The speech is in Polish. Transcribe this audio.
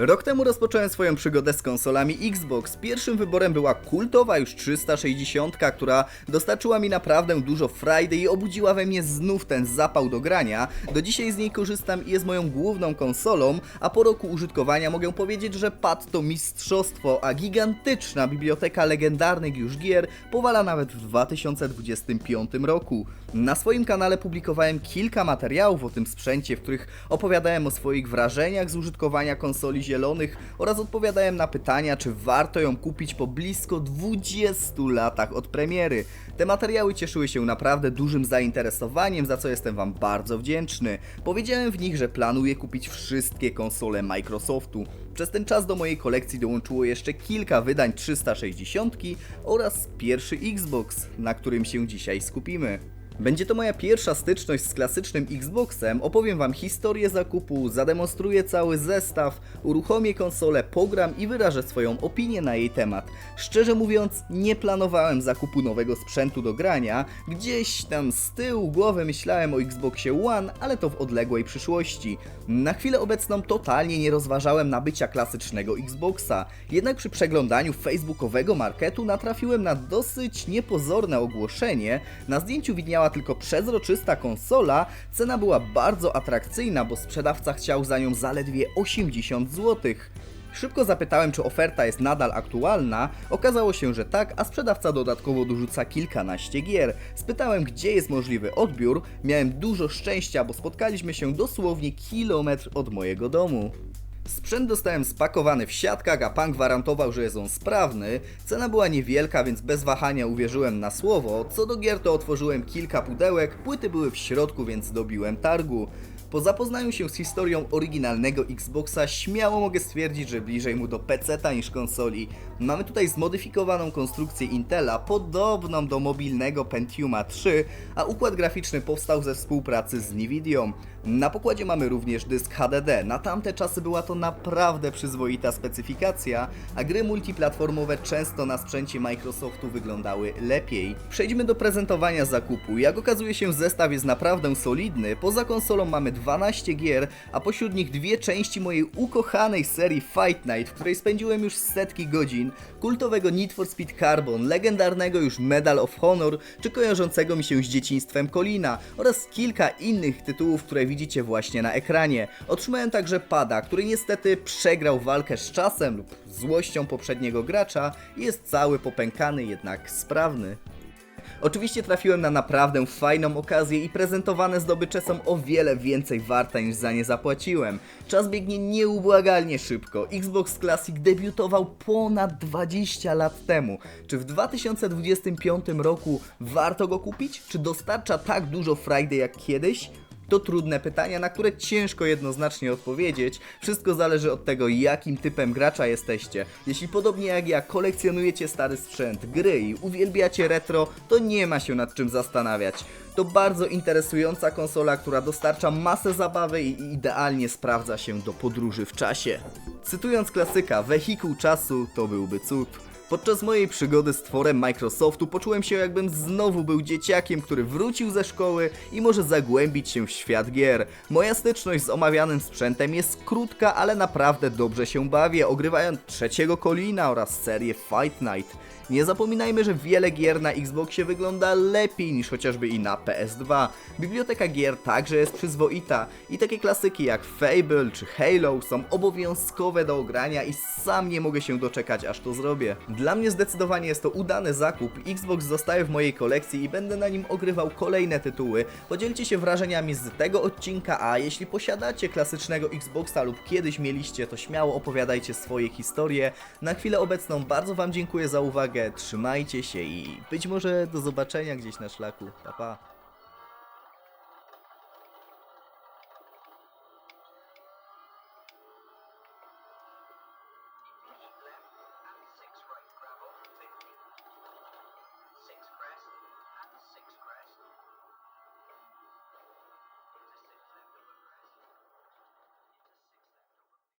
Rok temu rozpocząłem swoją przygodę z konsolami Xbox. Pierwszym wyborem była kultowa już 360, która dostarczyła mi naprawdę dużo frajdy i obudziła we mnie znów ten zapał do grania. Do dzisiaj z niej korzystam i jest moją główną konsolą, a po roku użytkowania mogę powiedzieć, że pad to mistrzostwo, a gigantyczna biblioteka legendarnych już gier powala nawet w 2025 roku. Na swoim kanale publikowałem kilka materiałów o tym sprzęcie, w których opowiadałem o swoich wrażeniach z użytkowania konsoli zielonych oraz odpowiadałem na pytania, czy warto ją kupić po blisko 20 latach od premiery. Te materiały cieszyły się naprawdę dużym zainteresowaniem, za co jestem Wam bardzo wdzięczny. Powiedziałem w nich, że planuję kupić wszystkie konsole Microsoftu. Przez ten czas do mojej kolekcji dołączyło jeszcze kilka wydań 360 oraz pierwszy Xbox, na którym się dzisiaj skupimy. Będzie to moja pierwsza styczność z klasycznym Xboxem. Opowiem Wam historię zakupu, zademonstruję cały zestaw, uruchomię konsolę, pogram i wyrażę swoją opinię na jej temat. Szczerze mówiąc, nie planowałem zakupu nowego sprzętu do grania. Gdzieś tam z tyłu głowy myślałem o Xboxie One, ale to w odległej przyszłości. Na chwilę obecną totalnie nie rozważałem nabycia klasycznego Xboxa. Jednak przy przeglądaniu facebookowego marketu natrafiłem na dosyć niepozorne ogłoszenie. Na zdjęciu widniała tylko przezroczysta konsola, cena była bardzo atrakcyjna, bo sprzedawca chciał za nią zaledwie 80 zł. Szybko zapytałem, czy oferta jest nadal aktualna. Okazało się, że tak, a sprzedawca dodatkowo dorzuca kilkanaście gier. Spytałem, gdzie jest możliwy odbiór. Miałem dużo szczęścia, bo spotkaliśmy się dosłownie kilometr od mojego domu. Sprzęt dostałem spakowany w siatkach, a pan gwarantował, że jest on sprawny. Cena była niewielka, więc bez wahania uwierzyłem na słowo. Co do gier, to otworzyłem kilka pudełek, płyty były w środku, więc dobiłem targu. Po zapoznaniu się z historią oryginalnego Xboxa, śmiało mogę stwierdzić, że bliżej mu do PC-ta niż konsoli. Mamy tutaj zmodyfikowaną konstrukcję Intela, podobną do mobilnego Pentiuma 3, a układ graficzny powstał ze współpracy z Nvidią. Na pokładzie mamy również dysk HDD. Na tamte czasy była to naprawdę przyzwoita specyfikacja, a gry multiplatformowe często na sprzęcie Microsoftu wyglądały lepiej. Przejdźmy do prezentowania zakupu. Jak okazuje się, zestaw jest naprawdę solidny. Poza konsolą mamy 12 gier, a pośród nich dwie części mojej ukochanej serii Fight Night, w której spędziłem już setki godzin, kultowego Need for Speed Carbon, legendarnego już Medal of Honor, czy kojarzącego mi się z dzieciństwem Colina oraz kilka innych tytułów, które widzicie właśnie na ekranie. Otrzymałem także pada, który niestety przegrał walkę z czasem lub złością poprzedniego gracza i jest cały popękany, jednak sprawny. Oczywiście trafiłem na naprawdę fajną okazję i prezentowane zdobycze są o wiele więcej warte niż za nie zapłaciłem. Czas biegnie nieubłagalnie szybko. Xbox Classic debiutował ponad 20 lat temu. Czy w 2025 roku warto go kupić? Czy dostarcza tak dużo frajdy jak kiedyś? To trudne pytania, na które ciężko jednoznacznie odpowiedzieć. Wszystko zależy od tego, jakim typem gracza jesteście. Jeśli podobnie jak ja kolekcjonujecie stary sprzęt, gry i uwielbiacie retro, to nie ma się nad czym zastanawiać. To bardzo interesująca konsola, która dostarcza masę zabawy i idealnie sprawdza się do podróży w czasie. Cytując klasyka, wehikuł czasu to byłby cud. Podczas mojej przygody z tworem Microsoftu poczułem się jakbym znowu był dzieciakiem, który wrócił ze szkoły i może zagłębić się w świat gier. Moja styczność z omawianym sprzętem jest krótka, ale naprawdę dobrze się bawię, ogrywając trzeciego Colina oraz serię Fight Night. Nie zapominajmy, że wiele gier na Xboxie wygląda lepiej niż chociażby i na PS2. Biblioteka gier także jest przyzwoita i takie klasyki jak Fable czy Halo są obowiązkowe do ogrania i sam nie mogę się doczekać aż to zrobię. Dla mnie zdecydowanie jest to udany zakup. Xbox zostaje w mojej kolekcji i będę na nim ogrywał kolejne tytuły. Podzielcie się wrażeniami z tego odcinka, a jeśli posiadacie klasycznego Xboxa lub kiedyś mieliście, to śmiało opowiadajcie swoje historie. Na chwilę obecną bardzo Wam dziękuję za uwagę, trzymajcie się i być może do zobaczenia gdzieś na szlaku. Pa pa.